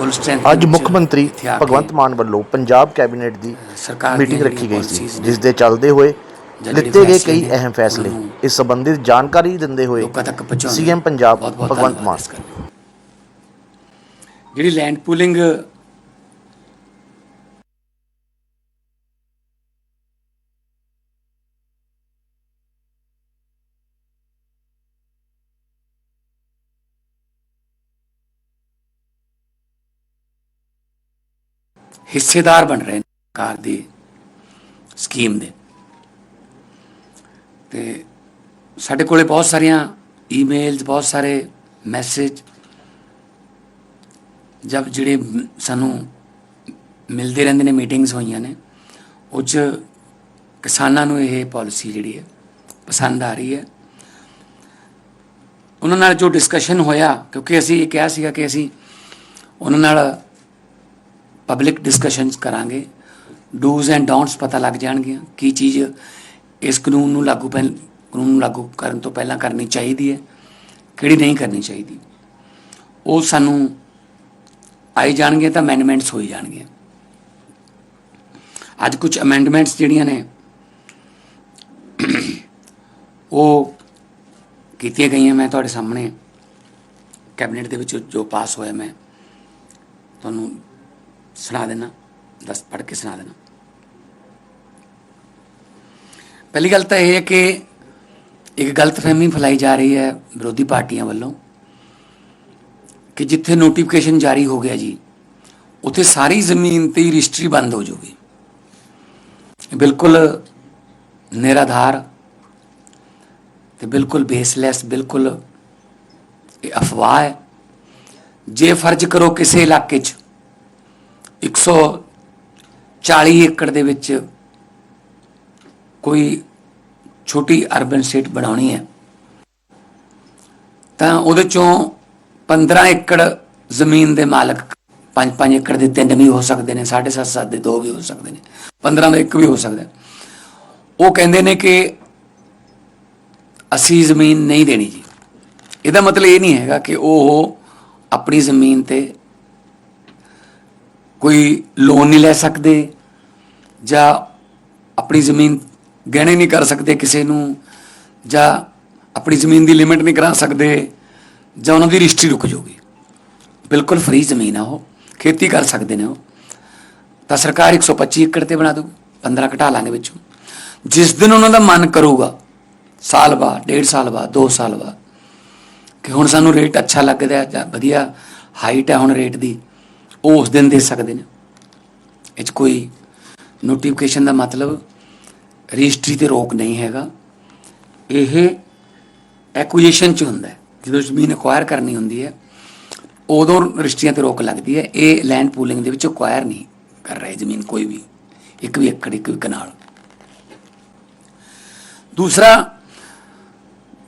ਫੁੱਲ strength ਅੱਜ ਮੁੱਖ ਮੰਤਰੀ ਭਗਵੰਤ ਮਾਨ ਵੱਲੋਂ ਪੰਜਾਬ ਕੈਬਨਿਟ ਦੀ ਮੀਟਿੰਗ ਰੱਖੀ ਗਈ ਸੀ ਜਿਸ ਦੇ ਚੱਲਦੇ ਹੋਏ ਲਿੱਤੇ ਗਏ ਕਈ ਅਹਿਮ ਫੈਸਲੇ ਇਸ ਸੰਬੰਧਿਤ ਜਾਣਕਾਰੀ ਦਿੰਦੇ ਹੋਏ ਸੀਐਮ ਪੰਜਾਬ ਭਗਵੰਤ ਮਾਨ। ਜਿਹੜੀ ਲੈਂਡ ਪੂਲਿੰਗ ਹਿੱਸੇਦਾਰ ਬਣ ਰਹੇ ਨੇ ਸਰਕਾਰ ਦੀ ਸਕੀਮ ਦੇ। ਤੇ ਸਾਡੇ ਕੋਲੇ ਬਹੁਤ ਸਾਰੀਆਂ ਈਮੇਲਸ ਬਹੁਤ ਸਾਰੇ ਮੈਸੇਜ ਜਦ ਜਿਹੜੇ ਸਾਨੂੰ ਮਿਲਦੇ ਰਹਿੰਦੇ ਨੇ ਮੀਟਿੰਗਸ ਹੋਈਆਂ ਨੇ, ਉਹ 'ਚ ਕਿਸਾਨਾਂ ਨੂੰ ਇਹ ਪਾਲਿਸੀ ਜਿਹੜੀ ਹੈ ਪਸੰਦ ਆ ਰਹੀ ਹੈ। ਉਹਨਾਂ ਨਾਲ ਜੋ ਡਿਸਕਸ਼ਨ ਹੋਇਆ, ਕਿਉਂਕਿ ਅਸੀਂ ਇਹ ਕਿਹਾ ਸੀਗਾ ਕਿ ਅਸੀਂ ਉਹਨਾਂ ਨਾਲ ਪਬਲਿਕ ਡਿਸਕਸ਼ਨਸ ਕਰਾਂਗੇ। ਡੂਜ਼ ਐਂਡ ਡੋਂਟਸ ਪਤਾ ਲੱਗ ਜਾਣਗੀਆਂ ਕੀ ਚੀਜ਼ ਇਸ ਕਾਨੂੰਨ ਨੂੰ ਲਾਗੂ ਪਹਿਲ ਕਾਨੂੰਨ ਨੂੰ ਲਾਗੂ ਕਰਨ ਤੋਂ ਪਹਿਲਾਂ ਕਰਨੀ ਚਾਹੀਦੀ ਹੈ, ਕਿਹੜੀ ਨਹੀਂ ਕਰਨੀ ਚਾਹੀਦੀ। ਉਹ ਸਾਨੂੰ ਆਈ ਜਾਣਗੇ ਤਾਂ ਅਮੈਂਡਮੈਂਟਸ ਹੋਈ ਜਾਣਗੀਆਂ। ਅੱਜ ਕੁਝ ਅਮੈਂਡਮੈਂਟਸ ਜਿਹੜੀਆਂ ਨੇ, ਉਹ ਕੀਤੀਆਂ ਗਈਆਂ ਮੈਂ ਤੁਹਾਡੇ ਸਾਹਮਣੇ। ਕੈਬਨਿਟ ਦੇ ਵਿੱਚ ਜੋ ਪਾਸ ਹੋਇਆ ਮੈਂ, ਤੁਹਾਨੂੰ ਸੁਣਾ ਦੇਣਾ। ਦਸ, ਪੜ੍ਹ ਕੇ ਸੁਣਾ ਦੇਣਾ। ਪਹਿਲੀ ਗੱਲ ਤਾਂ ਇਹ ਹੈ ਕਿ ਇੱਕ ਗਲਤਫਹਿਮੀ ਫੈਲਾਈ ਜਾ ਰਹੀ ਹੈ ਵਿਰੋਧੀ ਪਾਰਟੀਆਂ ਵੱਲੋਂ ਕਿ ਜਿੱਥੇ ਨੋਟੀਫਿਕੇਸ਼ਨ ਜਾਰੀ ਹੋ ਗਿਆ ਜੀ, ਉੱਥੇ ਸਾਰੀ ਜ਼ਮੀਨ ਤੇ ਰਜਿਸਟਰੀ ਬੰਦ ਹੋ ਜਾਊਗੀ। ਬਿਲਕੁਲ ਨਿਰਾਧਾਰ ਤੇ ਬਿਲਕੁਲ ਬੇਸਲੈਸ ਬਿਲਕੁਲ ਇਹ ਅਫਵਾਹ ਹੈ। ਜੇ ਫਰਜ਼ ਕਰੋ ਕਿਸੇ ਇਲਾਕੇ 'ਚ 140 ਏਕੜ ਦੇ ਵਿੱਚ ਕੋਈ ਛੋਟੀ ਅਰਬਨ ਸਟੇਟ ਬਣਾਉਣੀ ਹੈ। ਤਾਂ ਉਹਦੇ ਚੋਂ 15 ਏਕੜ ਜ਼ਮੀਨ ਦੇ ਮਾਲਕ 5-5 ਏਕੜ ਦੇ ਤਿੰਨ ਵੀ ਹੋ ਸਕਦੇ ਨੇ 7.5 ਦੇ ਦੋ ਵੀ ਹੋ ਸਕਦੇ ਨੇ 15 ਦਾ ਇੱਕ ਵੀ ਹੋ ਸਕਦਾ ਉਹ ਕਹਿੰਦੇ ਨੇ ਕਿ ਅਸੀਂ ਜ਼ਮੀਨ ਨਹੀਂ ਦੇਣੀ ਜੀ। ਇਹਦਾ ਮਤਲਬ ਇਹ ਨਹੀਂ ਹੈਗਾ ਕਿ ਉਹ ਆਪਣੀ ਜ਼ਮੀਨ ਤੇ ਕੋਈ ਲੋਨ ਨਹੀਂ ਲੈ ਸਕਦੇ ਜਾਂ ਆਪਣੀ ਜ਼ਮੀਨ ਗਹਿਣੇ ਨਹੀਂ ਕਰ ਸਕਦੇ ਕਿਸੇ ਨੂੰ ਜਾਂ ਆਪਣੀ ਜ਼ਮੀਨ ਦੀ ਲਿਮਿਟ ਨਹੀਂ ਕਰਾ ਸਕਦੇ ਜਾਂ ਉਹਨਾਂ ਦੀ ਰਜਿਸਟਰੀ ਰੁਕ ਜਾਊਗੀ। ਬਿਲਕੁਲ ਫ੍ਰੀ ਜ਼ਮੀਨ ਆ ਉਹ, ਖੇਤੀ ਕਰ ਸਕਦੇ ਨੇ ਉਹ। ਤਾਂ ਸਰਕਾਰ 125 ਏਕੜ ਤੇ ਬਣਾ ਦੂ 15 ਘਟਾ ਲਾਂਗੇ ਵਿੱਚੋਂ। ਜਿਸ ਦਿਨ ਉਹਨਾਂ ਦਾ ਮਨ ਕਰੂਗਾ, ਸਾਲ ਬਾਅਦ, ਡੇਢ ਸਾਲ ਬਾਅਦ 2 ਸਾਲ ਬਾਅਦ, ਕਿ ਹੁਣ ਸਾਨੂੰ ਰੇਟ ਅੱਛਾ ਲੱਗਦਾ ਜਾਂ ਵਧੀਆ ਹਾਈਟ ਹੈ ਹੁਣ ਰੇਟ ਦੀ ਉਹ ਉਸ ਦਿਨ ਦੇ ਸਕਦੇ ਨੇ। ਇਹ 'ਚ ਕੋਈ ਨੋਟੀਫਿਕੇਸ਼ਨ ਦਾ ਮਤਲਬ ਰਜਿਸਟਰੀ ਤੇ ਰੋਕ ਨਹੀਂ ਹੈਗਾ। ਇਹ ਐਕੁਜੀਸ਼ਨ ਚ ਹੁੰਦਾ ਜਦੋਂ ਜ਼ਮੀਨ ਅਕਵਾਇਰ ਕਰਨੀ ਹੁੰਦੀ ਹੈ, ਉਦੋਂ ਰਜਿਸਟਰੀਆਂ ਤੇ ਰੋਕ ਲੱਗਦੀ ਹੈ। ਇਹ ਲੈਂਡ ਪੂਲਿੰਗ ਦੇ ਵਿੱਚ ਅਕਵਾਇਰ ਨਹੀਂ ਕਰ ਰਹੇ ਜ਼ਮੀਨ ਕੋਈ ਵੀ। ਇੱਕ ਵੀ ਏਕੜ, ਇੱਕ ਵੀ ਕਨਾਲ। ਦੂਸਰਾ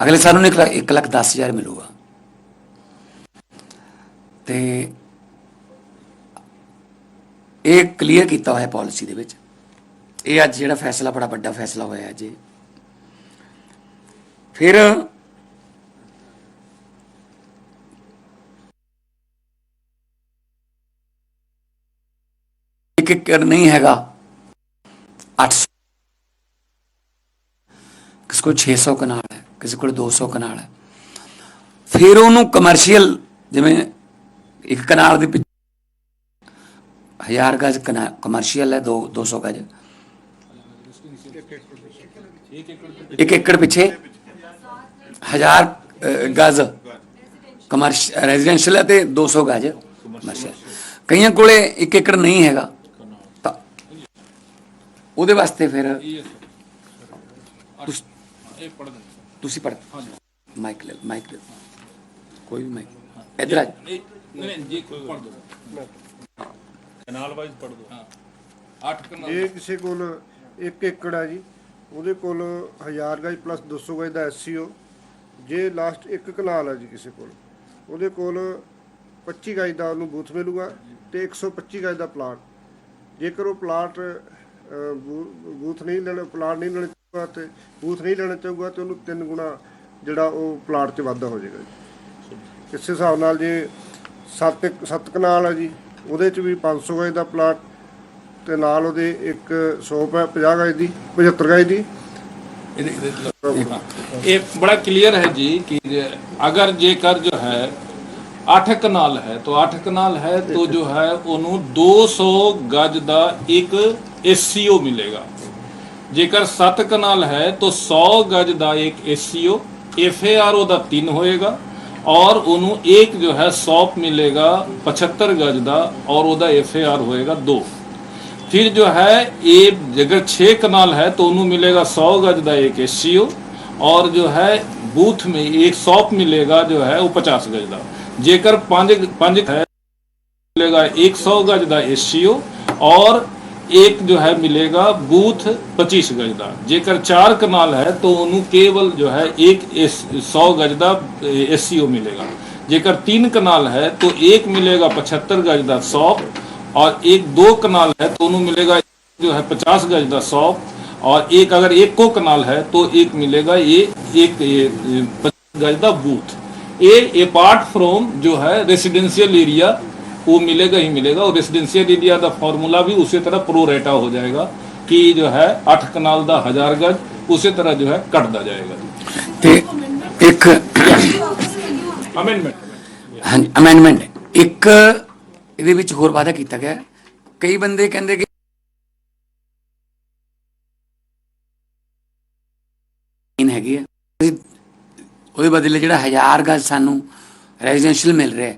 ਅਗਲੇ ਸਾਲ ਨੂੰ 1 ਲੱਖ 10 ਹਜ਼ਾਰ ਮਿਲੂਗਾ ਤੇ ਇਹ ਕਲੀਅਰ ਕੀਤਾ ਹੋਇਆ ਪਾਲਿਸੀ ਦੇ ਵਿੱਚ ਇਹ ਅੱਜ ਜਿਹੜਾ ਫੈਸਲਾ ਬੜਾ ਵੱਡਾ ਫੈਸਲਾ ਹੋਇਆ ਅੱਜ ਇਹ ਫਿਰ ਇੱਕ ਏਕੜ ਨਹੀਂ ਹੈਗਾ 800 ਕਿਸੇ ਕੋਲ 600 ਕਨਾਲ ਹੈ ਕਿਸੇ ਕੋਲ 200 ਕਨਾਲ ਹੈ। ਫਿਰ ਉਹਨੂੰ ਕਮਰਸ਼ੀਅਲ ਜਿਵੇਂ ਇੱਕ ਕਨਾਲ ਦੇ ਪਿੱਛੇ ਹਜ਼ਾਰ ਗਜ ਕਮਰਸ਼ੀਅਲ ਹੈ 2 200 ਗਜ। ਇੱਕ ਏਕੜ ਪਿੱਛੇ ਹਜ਼ਾਰ ਅ, ਗਜ। ਕਮਰਸ਼ੀਅਲ ਰੈਜ਼ੀਡੈਂਸ਼ੀਅਲ ਹੈ ਤੇ 200 ਗਜ ਕਮਰਸ਼ੀਅਲ ਕਈਆਂ ਕੋਲੇ ਇੱਕ ਏਕੜ ਨਹੀਂ ਹੈਗਾ। ਤਾਂ ਉਹਦੇ ਵਾਸਤੇ ਫਿਰ ਤੁਸ- ਤੁਸੀਂ ਪੜ ਮਾਈਕ ਲੈ ਮਾਈਕ ਲੈ ਕੋਈ ਵੀ ਮਾਈਕ। ਇਧਰ ਆ। ਨਹੀਂ ਨਹੀਂ ਜੀ ਪੜ ਦੋ ਕਨਾਲ ਵਾਈਜ਼ ਪੜ ਦੋ ਹਾਂ। 8 ਕਨਾਲ। ਜੇ ਕਿਸੇ ਕੋਲ 1 ਏਕੜ ਹੈ ਜੀ। ਉਹਦੇ ਕੋਲ 1000 ਗਜ ਪਲੱਸ 200 ਗਜ ਦਾ ਐਸਸੀਓ ਜੇ ਲਾਸਟ ਇੱਕ ਕਨਾਲ ਹੈ ਜੀ ਕਿਸੇ ਕੋਲ। ਉਹਦੇ ਕੋਲ 25 ਗਜ ਦਾ ਉਹਨੂੰ ਬੂਥ ਮਿਲੂਗਾ ਤੇ 125 ਗਜ ਦਾ ਪਲਾਟ ਜੇਕਰ ਉਹ ਪਲਾਟ ਬੂ- ਬੂਥ ਨਹੀਂ ਲੈਣਾ ਪਲਾਟ ਨਹੀਂ ਲੈਣਾ ਚਾਹੂਗਾ ਤੇ ਬੂਥ ਨਹੀਂ ਲੈਣਾ ਚਾਹੂਗਾ ਤੇ ਉਹਨੂੰ ਤਿੰਨ ਗੁਣਾ ਜਿਹੜਾ ਉਹ ਪਲਾਟ 'ਚ ਵਾਧਾ ਹੋ ਜਾਏਗਾ ਜੀ ਇਸ ਹਿਸਾਬ ਨਾਲ ਜੇ 7 7 ਕਨਾਲ ਹੈ ਜੀ ਉਹਦੇ 'ਚ ਵੀ 500 ਗਜ ਦਾ ਪਲਾਟ ਤੇ ਨਾਲ ਉਹਦੇ ਇੱਕ 100 ਪੈ 50 ਗਜ ਦੀ 75 ਗਜ ਦੀ ये बड़ा क्लियर है जी कि अगर जेकर जो है ਅੱਠ ਕਨਾਲ ਹੈ तो ਅੱਠ ਕਨਾਲ ਹੈ तो जो है ਉਹਨੂੰ 200 ਗਜ ਦਾ ਇੱਕ ਐਸਸੀਓ ਮਿਲੇਗਾ ਜੇਕਰ 7 ਕਨਾਲ ਹੈ तो 100 ਗਜ ਦਾ ਇੱਕ ਐਸਸੀਓ ਐਫਏਆਰ ਉਹਦਾ 3 ਹੋਏਗਾ ਔਰ ਉਹਨੂੰ ਇੱਕ ਜੋ ਹੈ ਸੌਪ ਮਿਲੇਗਾ 75 ਗਜ ਦਾ ਔਰ ਉਹਦਾ ਐਫਏਆਰ ਹੋਏਗਾ 2 फिर जो है ये अगर छह कनाल है तो उन्हें मिलेगा सौ गज का एक एससीओ और जो है बूथ में एक सौप मिलेगा जो है वो पचास गज का जेकर पांच पांच है मिलेगा एक सौ गज का एससीओ और एक जो है मिलेगा बूथ पच्चीस गज का जेकर चार कनाल है तो उन्हें केवल जो है एक सौ गज का एससीओ मिलेगा जेकर तीन कनाल है तो एक मिलेगा पचहत्तर गज का सौप और एक दो कनाल है तो उन्हें मिलेगा जो है पचास गज का सौप और एक अगर एक को कनाल है तो एक मिलेगा ये एक ये, ये, पचास गज का बूथ ये अपार्ट फ्रॉम जो है रेसिडेंशियल एरिया वो मिलेगा ही मिलेगा और रेसिडेंशियल एरिया का फार्मूला भी उसी तरह प्रो रेटा हो जाएगा कि जो है अठ कनाल का हजार गज उसी तरह जो है कटता जाएगा ਤੇ ਇੱਕ अमेंडमेंट ਹਾਂਜੀ ਅਮੈਂਡਮੈਂਟ ਇੱਕ ਇਹਦੇ ਵਿੱਚ ਹੋਰ ਵਾਅਦਾ ਕੀਤਾ ਗਿਆ ਹੈ। ਕਈ ਬੰਦੇ ਕਹਿੰਦੇ ਕਿ ਇਨ ਹੈਗੀ ਹੈ ਅਸੀਂ ਉਹਦੇ ਬਦਲੇ ਜਿਹੜਾ 1000 ਗਜ ਸਾਨੂੰ ਰੈਜ਼ੀਡੈਂਸ਼ੀਅਲ ਮਿਲ ਰਿਹਾ ਹੈ,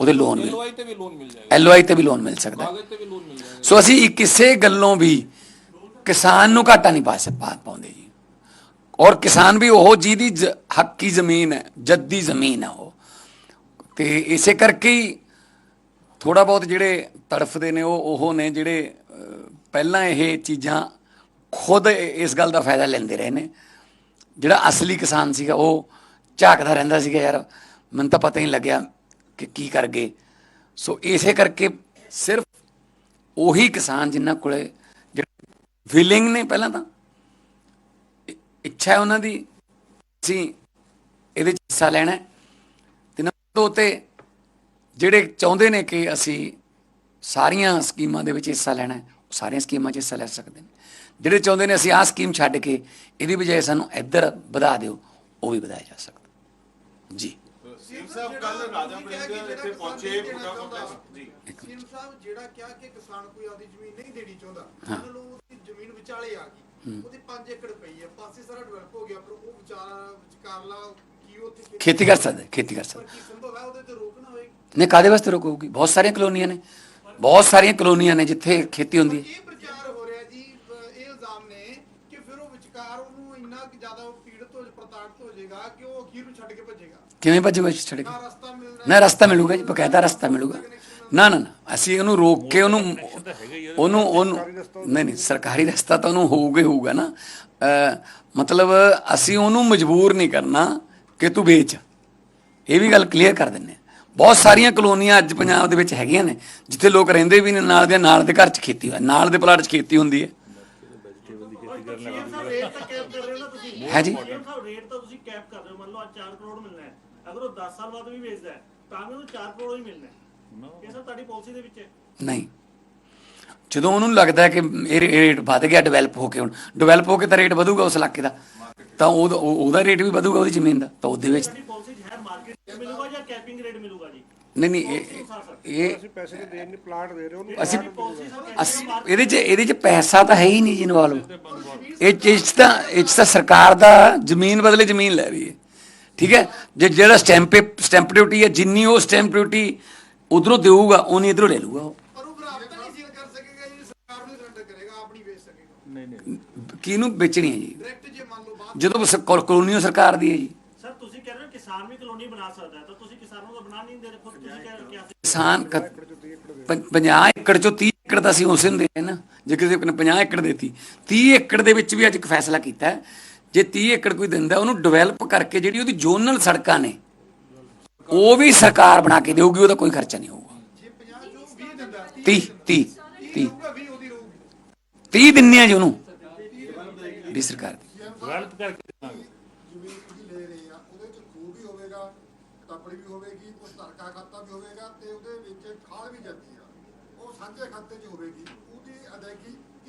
ਉਹਦੇ ਲੋਨ ਮਿਲ ਐਲਓਆਈ ਤੇ ਵੀ ਲੋਨ ਮਿਲ ਜਾਏਗਾ। ਐਲਓਆਈ ਤੇ ਵੀ ਲੋਨ ਮਿਲ ਸਕਦਾ। ਕਾਗਜ਼ ਤੇ ਵੀ ਲੋਨ ਮਿਲ ਜਾਏਗਾ। ਸੋ ਅਸੀਂ ਕਿਸੇ ਗੱਲੋਂ ਵੀ ਕਿਸਾਨ ਨੂੰ ਘਾਟਾ ਨਹੀਂ ਪਾ ਸਕਦਾ ਪਾਉਂਦੇ ਜੀ। ਔਰ ਕਿਸਾਨ ਵੀ ਉਹ ਜਿਹਦੀ ਹੱਕ ਦੀ ਜ਼ਮੀਨ ਹੈ ਜੱਦੀ ਜ਼ਮੀਨ ਹੈ ਉਹ। ਤੇ ਇਸੇ ਕਰਕੇ ਹੀ ਥੋੜਾ ਬਹੁਤ ਜਿਹੜੇ ਤੜਫਦੇ ਨੇ ਉਹ ਉਹ ਨੇ ਜਿਹੜੇ ਪਹਿਲਾਂ ਇਹ ਚੀਜ਼ਾਂ ਖੁਦ ਇਸ ਗੱਲ ਦਾ ਫਾਇਦਾ ਲੈਂਦੇ ਰਹੇ ਨੇ। ਜਿਹੜਾ ਅਸਲੀ ਕਿਸਾਨ ਸੀਗਾ ਉਹ ਝਾਕਦਾ ਰਹਿੰਦਾ ਸੀਗਾ ਯਾਰ ਮੈਨੂੰ ਤਾਂ ਪਤਾ ਹੀ ਨਹੀਂ ਲੱਗਿਆ ਕਿ ਕੀ ਕਰ ਗਏ? ਸੋ ਇਸੇ ਕਰਕੇ ਸਿਰਫ ਉਹੀ ਕਿਸਾਨ ਜਿਨ੍ਹਾਂ ਕੋਲੇ ਜਿਹੜੇ ਵਿਲਿੰਗ ਨੇ ਪਹਿਲਾਂ ਤਾਂ ਇੱਛਾ ਹੈ ਉਹਨਾਂ ਦੀ, ਅਸੀਂ ਇਹਦੇ ਚ ਹਿੱਸਾ ਲੈਣਾ ਹੈ। ਤੇ ਨੰਬਰ ਦੋ ਤੇ ਜਿਹੜੇ ਚਾਹੁੰਦੇ ਨੇ ਕਿ ਅਸੀਂ ਸਾਰੀਆਂ ਸਕੀਮਾਂ ਦੇ ਵਿੱਚ ਹਿੱਸਾ ਲੈਣਾ ਹੈ ਸਾਰੀਆਂ ਸਕੀਮਾਂ 'ਚ ਹਿੱਸਾ ਲੈ ਸਕਦੇ ਨੇ। ਜਿਹੜੇ ਚਾਹੁੰਦੇ ਨੇ ਅਸੀਂ ਆਹ ਸਕੀਮ ਛੱਡ ਕੇ, ਇਹਦੀ ਬਜਾਏ ਸਾਨੂੰ ਇੱਧਰ ਵਧਾ ਦਿਓ, ਉਹ ਵੀ ਵਧਾਇਆ ਜਾ ਸਕਦਾ। ਜੀ। ਸੀਮ ਸਾਹਿਬ ਕੱਲ ਰਾਜਾ ਵੜਿੰਗ ਇੱਥੇ ਪਹੁੰਚੇ ਪੂਰਾ ਕੰਪਲੈਕਸ ਜੀ। ਸੀਮ ਸਾਹਿਬ ਜਿਹੜਾ ਕਿਹਾ ਕਿ ਕਿਸਾਨ ਕੋਈ ਆਪਦੀ ਜ਼ਮੀਨ ਨਹੀਂ ਦੇਣੀ ਚਾਹੁੰਦਾ ਉਹਨਾਂ ਨੂੰ ਉਹਦੀ ਜ਼ਮੀਨ ਵਿਚਾਲੇ ਆ ਗਈ ਉਹਦੀ 5 ਏਕੜ ਪਈ ਹੈ ਪਾਸੇ ਸਾਰਾ ਡਿਵੈਲਪ ਹੋ ਗਿਆ ਪਰ ਉਹ ਵਿਚਾਰਾ ਵਿਚਕਾਰਲਾ ਕੀ ਉੱਥੇ ਖੇਤੀ ਕਰ ਸਕਦਾ ਖੇਤੀ ਕਰ ਪਰ ਸਕਦਾ। ਕੀ ਸੰਭਵ ਹੈ ਉਹਦੇ ਤੇ ਰੋਕ ਨਾ ਹੋਏ? ਨੇ ਕਾਦੇ ਵਾਸਤੇ ਰੋਕ ਹੋਊਗੀ? ਬਹੁਤ ਸਾਰੀਆਂ ਕਲੋਨੀਆਂ ਨੇ ਬਹੁਤ ਸਾਰੀਆਂ ਕਲੋਨੀਆਂ ਨੇ ਜਿੱਥੇ ਖੇਤੀ ਹੁੰਦੀ ਹੈ। ਇਹ ਪ੍ਰਚਾਰ ਹੋ ਰਿਹਾ ਜੀ ਅਹ ਇਹ ਇਲਜ਼ਾਮ ਨੇ ਕਿ ਫਿਰ ਉਹ ਵਿਚਕਾਰ ਉਹਨੂੰ ਇੰਨਾ ਕਿ ਜ਼ਿਆਦਾ ਪੀੜਤ ਹੋ ਪ੍ਰਤਾੜਿਤ ਹੋ ਜਾਏਗਾ ਕਿ ਉਹ ਅਖੀਰ ਨੂੰ ਛੱਡ ਕੇ ਭੱਜੇਗਾ। ਕਿਵੇਂ ਭੱਜੂਗਾ ਛੱਡ ਕੇ ਨਾ ਰਸਤਾ ਮਿਲੂਗਾ ਜੀ ਬਕਾਇਦਾ ਰਸਤਾ ਮਿਲੂਗਾ। ਨਾ ਨਾ ਨਾ ਅਸੀਂ ਉਹਨੂੰ ਰੋਕ ਕੇ ਉਹਨੂੰ ਉਹਨੂੰ ਉਹਨੂੰ ਨਹੀਂ ਨਹੀਂ ਸਰਕਾਰੀ ਰਸਤਾ ਤਾਂ ਉਹਨੂੰ ਹੋਊਗਾ ਹੀ ਹੋਊਗਾ ਨਾ। ਮਤਲਬ ਅਸੀਂ ਉਹਨੂੰ ਮਜਬੂਰ ਨਹੀਂ ਕਰਨਾ ਕਿ ਤੂੰ ਵੇਚ। ਇਹ ਵੀ ਗੱਲ ਕਲੀਅਰ ਕਰ ਦਿੰਨੇ ਹਾਂ। ਬਹੁਤ ਸਾਰੀਆਂ ਕਲੋਨੀਆਂ ਅੱਜ ਪੰਜਾਬ ਦੇ ਵਿੱਚ ਹੈਗੀਆਂ ਨੇ ਜਿੱਥੇ ਲੋਕ ਰਹਿੰਦੇ ਵੀ ਨੇ ਨਾਲ ਦੇ ਨਾਲ ਦੇ ਘਰ 'ਚ ਖੇਤੀ ਹੋਇਆ ਨਾਲ ਦੇ ਪਲਾਟ 'ਚ ਖੇਤੀ ਹੁੰਦੀ ਹੈ। ਹੈ ਜੀ। ਰੇਟ ਤਾਂ ਤੁਸੀਂ ਕੈਪ ਕਰ ਰਹੇ ਹੋ ਮੰਨ ਲਓ ਅੱਜ 4 ਕਰੋੜ ਮਿਲਣਾ ਹੈ। ਅਗਰ ਉਹ 10 ਸਾਲ ਬਾਅਦ ਵੀ ਵੇਚਦਾ ਹੈ ਤਾਂ ਵੀ ਉਹਨੂੰ 4 ਕਰੋੜ ਹੀ ਮਿਲਣਾ ਹੈ। ਇਹ ਸਭ ਤੁਹਾਡੀ ਪਾਲਿਸੀ ਦੇ ਵਿੱਚ ਹੈ? ਨਹੀਂ। ਜਦੋਂ ਉਹਨੂੰ ਲੱਗਦਾ ਹੈ ਕਿ ਇਹ ਰੇਟ ਵੱਧ ਗਿਆ ਡਿਵੈਲਪ ਹੋ ਕੇ ਹੁਣ ਡਿਵੈਲਪ ਹੋ ਕੇ ਤਾਂ ਰੇਟ ਵਧੂਗਾ ਉਸ ਇਲਾਕੇ ਦਾ। ਤਾਂ ਉਹਦਾ ਉਹ- ਉਹਦਾ ਰੇਟ ਵੀ ਵਧੂਗਾ ਉਹਦੀ ਜ਼ਮੀਨ ਦਾ ਤਾਂ ਉਹਦੇ ਵਿੱਚ ਤੁਹਾਡੀ ਪਾਲਿਸੀ 'ਚ ਹੈ ਮਾਰਕੀਟ ਮਿਲੂਗਾ ਜਾਂ ਕੈਪਿੰਗ ਰੇਟ ਮਿਲੂਗਾ ਜੀ? ਨਹੀਂ ਨਹੀਂ ਇਹ- ਇਹ ਅਸੀਂ ਪੈਸੇ ਨਹੀਂ ਦੇਣ ਨਹੀਂ ਪਲਾਂਟ ਦੇ ਰਹੇ ਉਹਨੂੰ ਅਸੀਂ ਇਹਦੇ 'ਚ ਇਹਦੇ 'ਚ ਪੈਸਾ ਤਾਂ ਹੈ ਹੀ ਨਹੀਂ ਜੀ ਇਨਵੋਲਵ ਇਹ 'ਚ- ਇਹ 'ਚ ਤਾਂ ਇਹ ਤਾਂ ਸਰਕਾਰ ਦਾ ਜ਼ਮੀਨ ਬਦਲੇ ਜ਼ਮੀਨ ਲੈ ਰਹੀ ਹੈ। ਠੀਕ ਹੈ? ਜੇ ਜਿਹੜਾ ਸਟੈਂਪ ਸਟੈਂਪ ਡਿਊਟੀ ਹੈ ਜਿੰਨੀ ਉਹ ਸਟੈਂਪ ਡਿਊਟੀ ਉਧਰੋਂ ਦੇਊਗਾ ਉਨੀ ਇਧਰੋਂ ਲੈ ਲੂਗਾ ਉਹ। ਪਰ ਉਹ ਬਰਾਬਰ ਨਹੀਂ ਸੀਲ ਕਰ ਸਕੇਗਾ ਜੀ ਸਰਕਾਰ ਨੂੰ ਸਰੈਂਡਰ ਕਰੇਗਾ ਆਪਣੀ ਵੇਚ ਸਕੇਗਾ। ਕਿਹਨੂੰ ਵੇਚਣੀ ਹੈ ਜੀ? ਜਦੋਂ ਕਲੋਨੀਓ ਸਰਕਾਰ ਦੀ ਹੈ ਜੀ। ਸਰ ਤੁਸੀਂ ਕਹਿ ਰਹੇ ਹੋ ਕਿਸਾਨ ਵੀ ਕਲੋਨੀ ਬਣਾ ਸਕਦਾ ਹੈ ਤਾਂ ਤੁਸੀਂ ਕਿਸਾਨਾਂ ਨੂੰ ਬਣਾ ਨਹੀਂ ਦੇ ਰਹੇ ਖੁਦ ਤੁਸੀਂ ਕਹਿ ਰਹੇ ਹੋ ਕਿ ਅਸੀਂ ਕਿਸਾਨ 50 ਏਕੜ ਚੋਂ 30 ਏਕੜ ਤਾਂ ਅਸੀਂ ਉਸੇ ਨੂੰ ਦੇ ਰਹੇ ਨਾ। ਜੇ ਕਿਸੇ ਨੇ 50 ਏਕੜ ਦੇਤੀ 30 ਏਕੜ ਦੇ ਵਿੱਚ ਵੀ ਅੱਜ ਇੱਕ ਫੈਸਲਾ ਕੀਤਾ ਹੈ, ਜੇ 30 ਏਕੜ ਕੋਈ ਦਿੰਦਾ ਉਹਨੂੰ ਡਿਵੈਲਪ ਕਰਕੇ ਜਿਹੜੀ ਉਹਦੀ ਜ਼ੋਨਲ ਸੜਕਾਂ ਨੇ ਉਹ ਵੀ ਸਰਕਾਰ ਬਣਾ ਕੇ ਦੇਊਗੀ ਉਹਦਾ ਕੋਈ ਖਰਚਾ ਨਹੀਂ ਹੋਊਗਾ। ਜੇ 50 ਚੋਂ 20 ਦਿੰਦਾ 30 30 30 ਹੋਊਗਾ 20 ਉਹਦੀ ਰਹੂਗੀ 30 ਦਿੰਨੇ ਆ ਜੀ ਉਹਨੂੰ ਦੀ ਸਰਕਾਰ ਦੀ। ਜ਼ਮੀਨ ਤੁਸੀਂ ਲੈ ਰਹੇ ਆ ਉਹਦੇ ਚ ਖੂਹ ਵੀ ਹੋਵੇਗਾ ਤਪੜੀ ਵੀ ਹੋਵੇਗੀ ਉਸ ਧਰਕਾ ਖਾਤਾ ਵੀ ਹੋਵੇਗਾ ਤੇ ਉਹਦੇ ਵਿੱਚ ਖਾਲ ਵੀ ਜਾਂਦੀ ਆ ਉਹ ਸਾਂਝੇ ਖਾਤੇ 'ਚ ਹੋਵੇਗੀ ਉਹਦੀ ਅਦਾਇਗੀ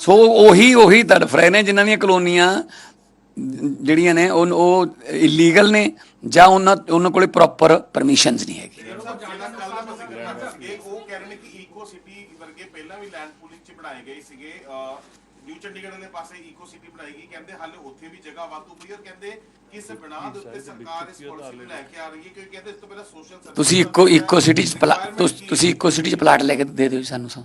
ਸੋ ਉਹੀ ਉਹੀ ਤੜਫ ਰਹੇ ਨੇ ਜਿਨ੍ਹਾਂ ਦੀਆਂ ਕਲੋਨੀਆਂ ਜਿਹੜੀਆਂ ਨੇ ਉਹ ਉਹ ਇਲੀਗਲ ਨੇ ਜਾਂ ਉਹਨਾਂ ਉਹਨਾਂ ਕੋਲੇ ਪ੍ਰੋਪਰ ਪਰਮਿਸ਼ਨਸ ਨਹੀਂ ਹੈਗੀ। ਉਹ ਕਹਿ ਰਹੇ ਨੇ ਕਿ ਈਕੋ ਸਿਟੀ ਵਰਗੇ ਪਹਿਲਾਂ ਵੀ ਲੈਂਡ ਪੂਲਿੰਗ ਚ ਬਣਾਏ ਗਏ ਸੀਗੇ। ਨਿਊ ਚੰਡੀਗੜ੍ਹ ਵਾਲੇ ਪਾਸੇ ਈਕੋ ਸਿਟੀ ਬਣਾਈ ਗਈ। ਕਹਿੰਦੇ ਹਾਲੇ ਉੱਥੇ ਵੀ ਜਗ੍ਹਾ ਵਾਧੂ ਪਈ ਔਰ ਕਹਿੰਦੇ ਕਿ ਇਸ ਬਣਾ ਦੇ ਉੱਤੇ ਸਰਕਾਰ ਇਸ ਪਾਲਿਸੀ ਨੂੰ ਲੈ ਕੇ ਆ ਰਹੀ ਹੈ ਕਿਉਂਕਿ ਕਹਿੰਦੇ ਇਸ ਤੋਂ ਪਹਿਲਾਂ ਸੋਸ਼ਲ ਤੁਸੀਂ ਇੱਕੋ ਇੱਕੋ ਸਿਟੀ ਚ ਪਲਾ ਤੁਸ- ਤੁਸੀਂ ਇੱਕੋ ਸਿਟੀ ਚ ਪਲਾਟ ਲੈ ਕੇ ਦੇ ਦਿਓ ਸਾਨੂੰ ਸਾ।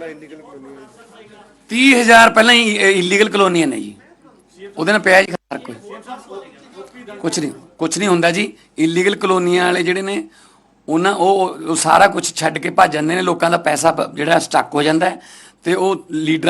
ਪਹਿਲਾਂ ਇਲੀਗਲ ਕਲੋਨੀ 30000 ਪਹਿਲਾਂ ਹੀ ਇਲੀਗਲ ਕਲੋਨੀਆਂ ਨੇ ਜੀ। ਉਹਦੇ ਨਾਲ ਪਿਆ ਜੀ ਫ਼ਰਕ ਕੋਈ ਕੁਝ ਨਹੀਂ ਕੁਝ ਨਹੀਂ ਹੁੰਦਾ ਜੀ। ਇਲੀਗਲ ਕਲੋਨੀਆਂ ਵਾਲੇ ਜਿਹੜੇ ਨੇ, ਉਹਨਾਂ ਉਹ ਉਹ ਸਾਰਾ ਕੁਝ ਛੱਡ ਕੇ ਭੱਜ ਜਾਂਦੇ ਨੇ। ਲੋਕਾਂ ਦਾ ਪੈਸਾ ਜਿਹੜਾ ਸਟਕ ਹੋ ਜਾਂਦਾ ਤੇ ਉਹ ਲੀਡਰਾਂ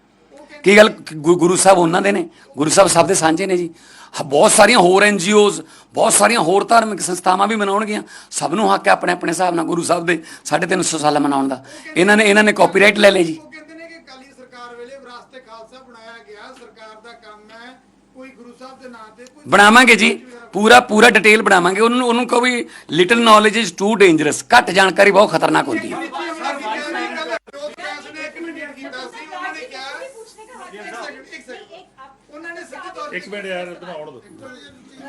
ਕੀ ਗੱਲ ਗੁ- ਗੁਰੂ ਸਾਹਿਬ ਉਹਨਾਂ ਦੇ ਨੇ? ਗੁਰੂ ਸਾਹਿਬ ਸਭ ਦੇ ਸਾਂਝੇ ਨੇ ਜੀ। ਹ- ਬਹੁਤ ਸਾਰੀਆਂ ਹੋਰ ਐਨਜੀਓਜ਼ ਬਹੁਤ ਸਾਰੀਆਂ ਹੋਰ ਧਾਰਮਿਕ ਸੰਸਥਾਵਾਂ ਵੀ ਮਨਾਉਣਗੀਆਂ। ਸਭ ਨੂੰ ਹੱਕ ਹੈ ਆਪਣੇ ਆਪਣੇ ਹਿਸਾਬ ਨਾਲ ਗੁਰੂ ਸਾਹਿਬ ਦੇ 350 ਸਾਲ ਮਨਾਉਣ ਦਾ। ਇਹਨਾਂ ਨੇ ਇਹਨਾਂ ਨੇ ਕਾਪੀਰਾਈਟ ਲੈ ਲਿਆ ਜੀ। ਉਹ ਕਹਿੰਦੇ ਨੇ ਕਿ ਕਾਲੀ ਸਰਕਾਰ ਵੇਲੇ ਵਿਰਾਸਤੇ ਖਾਲਸਾ ਬਣਾਇਆ ਗਿਆ। ਸਰਕਾਰ ਦਾ ਕੰਮ ਹੈ ਕੋਈ ਗੁਰੂ ਸਾਹਿਬ ਦੇ ਨਾਂ ਤੇ ਕੋਈ ਬਣਾਵਾਂਗੇ ਜੀ। ਪੂਰਾ ਪੂਰਾ ਡਿਟੇਲ ਬਣਾਵਾਂਗੇ। ਉਹਨੂੰ ਉਹਨੂੰ ਕਹੋ ਵੀ little knowledge is too dangerous ਘੱਟ ਜਾਣਕਾਰੀ ਬਹੁਤ ਖਤਰਨਾਕ ਹੁੰਦੀ ਹੈ ਵਿਰੋਧ ਪ੍ਰੈਸ ਨੇ ਇੱਕ ਮਿੰਟ ਕੀਤਾ ਸੀ ਉਹਨਾਂ ਨੇ ਕਿਹਾ ਇੱਕ ਸੈਕਿੰਡ ਇੱਕ ਸੈਕਿੰਡ ਉਹਨਾਂ ਨੇ ਸਿੱਧੇ ਤੌਰ ਇੱਕ ਮਿੰਟ ਯਾਰ ਬਣਾਉਣ ਦੋ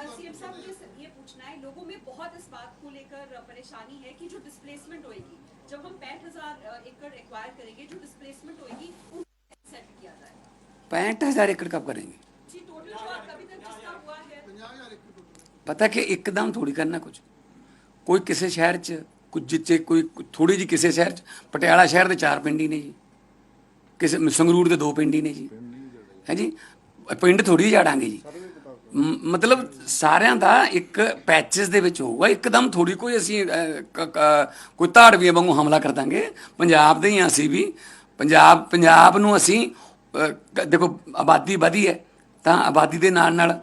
सीएम साहब मुझे ये पूछना है लोगों में बहुत इस बात को लेकर परेशानी है कि जो डिस्प्लेसमेंट होएगी जब हम पैंठ हजार एकड़ एक्वायर करेंगे जो डिस्प्लेसमेंट होएगी उनको सेट किया जाए 65000 ਏਕੜ ਕਬ करेंगे जी टोटल जो अभी तक जिसका हुआ है ਪਤਾ ਕਿ ਇੱਕਦਮ ਥੋੜੀ ਕਰਨਾ ਕੁਝ ਕੋਈ ਕਿਸੇ ਸ਼ਹਿਰ 'ਚ ਕੁਝ ਜਿੱਚੇ ਕੋਈ ਥੋੜੀ ਜੀ ਕਿਸੇ ਸ਼ਹਿਰ 'ਚ ਪਟਿਆਲਾ ਸ਼ਹਿਰ ਦੇ ਚਾਰ ਪਿੰਡ ਹੀ ਨੇ ਜੀ ਕਿਸੇ ਸੰਗਰੂਰ ਦੇ ਦੋ ਪਿੰਡ ਹੀ ਨੇ ਜੀ ਹੈ ਜੀ ਪਿੰਡ ਥੋੜੀ ਜਾੜਾਂਗੇ ਜੀ। ਮ- ਮਤਲਬ ਸਾਰਿਆਂ ਦਾ ਇੱਕ ਪੈਚਸ ਦੇ ਵਿੱਚ ਹੋਊਗਾ। ਇੱਕਦਮ ਥੋੜੀ ਕੋਈ ਅਸੀਂ ਕੋਈ ਧਾੜਵੀਆਂ ਵਾਂਗੂ ਹਮਲਾ ਕਰ ਦਾਂਗੇ। ਪੰਜਾਬ ਦੇ ਹੀ ਹਾਂ ਅਸੀਂ ਵੀ। ਪੰਜਾਬ ਪੰਜਾਬ ਨੂੰ ਅਸੀਂ ਦੇਖੋ, ਆਬਾਦੀ ਵਧੀ ਹੈ, ਤਾਂ ਆਬਾਦੀ ਦੇ ਨਾਲ ਨਾਲ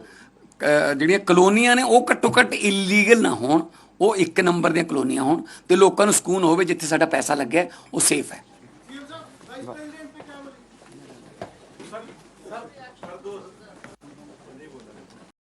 ਜਿਹੜੀਆਂ ਕਲੋਨੀਆਂ ਨੇ, ਉਹ ਘੱਟੋ ਘੱਟ ਇਲੀਗਲ ਨਾ ਹੋਣ। ਉਹ ਇੱਕ ਨੰਬਰ ਦੀਆਂ ਕਲੋਨੀਆਂ ਹੋਣ ਤੇ ਲੋਕਾਂ ਨੂੰ ਸਕੂਨ ਹੋਵੇ, ਜਿੱਥੇ ਸਾਡਾ ਪੈਸਾ ਲੱਗਿਆ, ਉਹ ਸੇਫ ਹੈ।